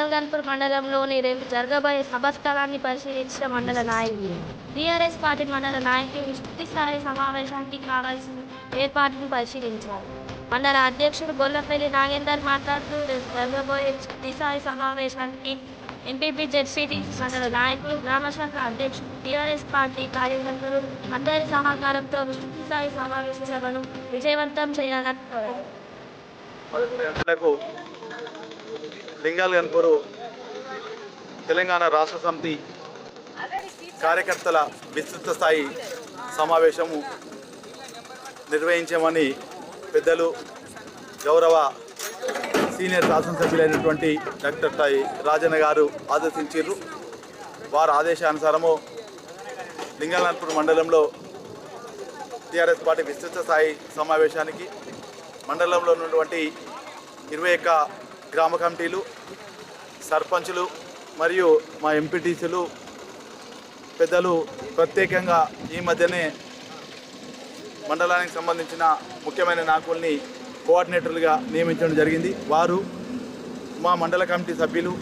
లింగాలగన్పూర్ మండలంలోని రేపు జరగబోయే సభస్థలాన్ని పరిశీలించిన మండల నాయకులు. టీఆర్ఎస్ పార్టీ మండల నాయకులు విస్తృతి స్థాయి సమావేశానికి కావాల్సిన ఏర్పాట్లను పరిశీలించారు. మండల అధ్యక్షుడు గొల్లపల్లి నాగేందర్ మాట్లాడుతూ రేపు జరగబోయే విస్తృతి స్థాయి సమావేశానికి ఎంపీపీ జెడ్పీటీ మండల నాయకులు గ్రామశాఖ అధ్యక్షుడు టీఆర్ఎస్ పార్టీ కార్యకర్తలు అందరి సహకారంతో విస్తృతి స్థాయి సమావేశ సభను విజయవంతం చేయాలని కోరారు. లింగాల గన్పూరు తెలంగాణ రాష్ట్ర సమితి కార్యకర్తల విస్తృత స్థాయి సమావేశము నిర్వహించామని పెద్దలు గౌరవ సీనియర్ శాసనసభ్యులైనటువంటి డాక్టర్ టై రాజన్న గారు ఆదేశించారు. వారి ఆదేశానుసారము లింగాలన్పూర్ మండలంలో టీఆర్ఎస్ పార్టీ విస్తృత స్థాయి సమావేశానికి మండలంలో ఉన్నటువంటి ఇరవై ఒక్క గ్రామ కమిటీలు సర్పంచులు మరియు మా ఎంపీటీసీలు పెద్దలు ప్రత్యేకంగా ఈ మధ్యనే మండలానికి సంబంధించిన ముఖ్యమైన నాయకుల్ని కోఆర్డినేటర్లుగా నియమించడం జరిగింది. వారు మా మండల కమిటీ సభ్యులు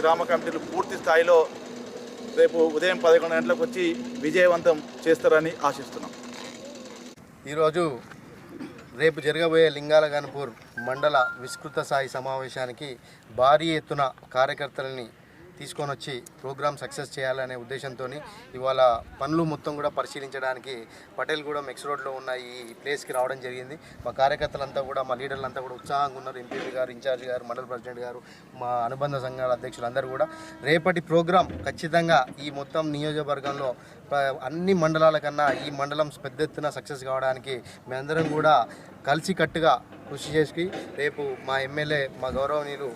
గ్రామ కమిటీలు పూర్తి స్థాయిలో రేపు ఉదయం పదకొండు గంటలకు వచ్చి విజయవంతం చేస్తారని ఆశిస్తున్నాం. ఈరోజు రేపు జరగబోయే లింగాలగన్పూర్ మండల విస్తృత స్థాయి సమావేశానికి భారీ ఎత్తున కార్యకర్తలని తీసుకొని వచ్చి ప్రోగ్రామ్ సక్సెస్ చేయాలనే ఉద్దేశంతో ఇవాళ పనులు మొత్తం కూడా పరిశీలించడానికి పటేల్ కూడా మెక్స్ రోడ్లో ఉన్న ఈ ప్లేస్కి రావడం జరిగింది. మా కార్యకర్తలంతా కూడా మా లీడర్లంతా కూడా ఉత్సాహంగా ఉన్నారు. ఎంపీ గారు ఇన్ఛార్జ్ గారు మండల ప్రెసిడెంట్ గారు మా అనుబంధ సంఘాల అధ్యక్షులు అందరూ కూడా. రేపటి ప్రోగ్రాం ఖచ్చితంగా ఈ మొత్తం నియోజకవర్గంలో అన్ని మండలాల కన్నా ఈ మండలం పెద్ద ఎత్తున సక్సెస్ కావడానికి మేమందరం కూడా కలిసికట్టుగా కృషి చేసి రేపు మా ఎమ్మెల్యే మా గౌరవనీయులు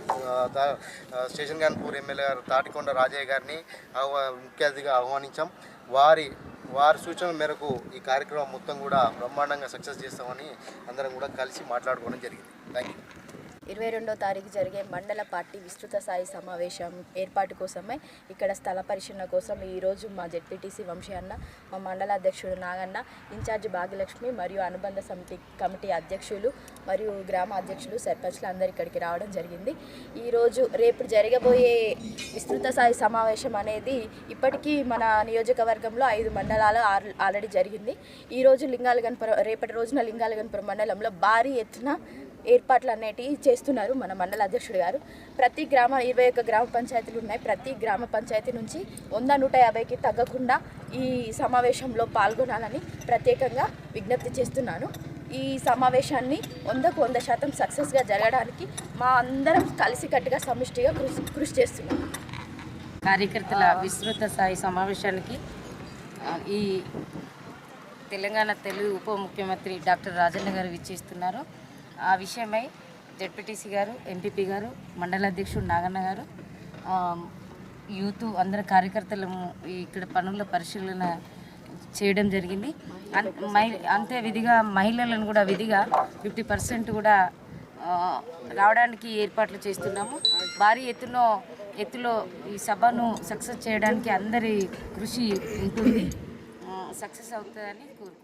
స్టేషన్ కాన్పూర్ ఎమ్మెల్యే గారు తాటికొండ రాజయ్య గారిని ముఖ్య అతిథిగా ఆహ్వానించాం. వారి వారి సూచన మేరకు ఈ కార్యక్రమం మొత్తం కూడా బ్రహ్మాండంగా సక్సెస్ చేస్తామని అందరం కూడా కలిసి మాట్లాడుకోవడం జరిగింది. థ్యాంక్ యూ ఇరవై రెండో తారీఖు జరిగే మండల పార్టీ విస్తృత స్థాయి సమావేశం ఏర్పాటు కోసమై ఇక్కడ స్థల పరిశీలన కోసం ఈరోజు మా జెడ్పీటీసీ వంశీ అన్న మా మండల అధ్యక్షుడు నాగన్న ఇన్ఛార్జ్ భాగ్యలక్ష్మి మరియు అనుబంధ సమితి కమిటీ అధ్యక్షులు మరియు గ్రామ అధ్యక్షులు సర్పంచ్లు అందరు ఇక్కడికి రావడం జరిగింది. ఈరోజు రేపు జరగబోయే విస్తృత స్థాయి సమావేశం అనేది ఇప్పటికీ మన నియోజకవర్గంలో ఐదు మండలాలు ఆల్రెడీ జరిగింది. ఈరోజు లింగాలగన్పురం రేపటి రోజున లింగాలగన్పురం మండలంలో భారీ ఎత్తున ఏర్పాట్లు అనేటివి చేస్తున్నారు మన మండల అధ్యక్షుడు గారు. ప్రతి గ్రామ ఇరవై ఒక్క గ్రామ పంచాయతీలు ఉన్నాయి. ప్రతి గ్రామ పంచాయతీ నుంచి వంద నూట యాభైకి తగ్గకుండా ఈ సమావేశంలో పాల్గొనాలని ప్రత్యేకంగా విజ్ఞప్తి చేస్తున్నాను. ఈ సమావేశాన్ని వందకు వంద శాతం సక్సెస్గా జరగడానికి మా అందరం కలిసికట్టుగా సమిష్టిగా కృషి కృషి చేస్తున్నాం. కార్యకర్తల విస్తృత స్థాయి సమావేశానికి ఈ తెలంగాణ తెలుగు ఉప ముఖ్యమంత్రి డాక్టర్ రాజన్న గారు విచ్చేస్తున్నారు. ఆ విషయమై జెడ్పీటీసీ గారు ఎంపీపీ గారు మండల అధ్యక్షుడు నాగన్న గారు యూత్ అందరి కార్యకర్తలు ఇక్కడ పనుల పరిశీలన చేయడం జరిగింది. అన్- మహి అంతే విధిగా మహిళలను కూడా విధిగా ఫిఫ్టీ పర్సెంట్ కూడా రావడానికి ఏర్పాట్లు చేస్తున్నాము. భారీ ఎత్తున ఎత్తులో ఈ సభను సక్సెస్ చేయడానికి అందరి కృషి ఉంటుంది. సక్సెస్ అవుతుందని కోరుకుంటున్నాను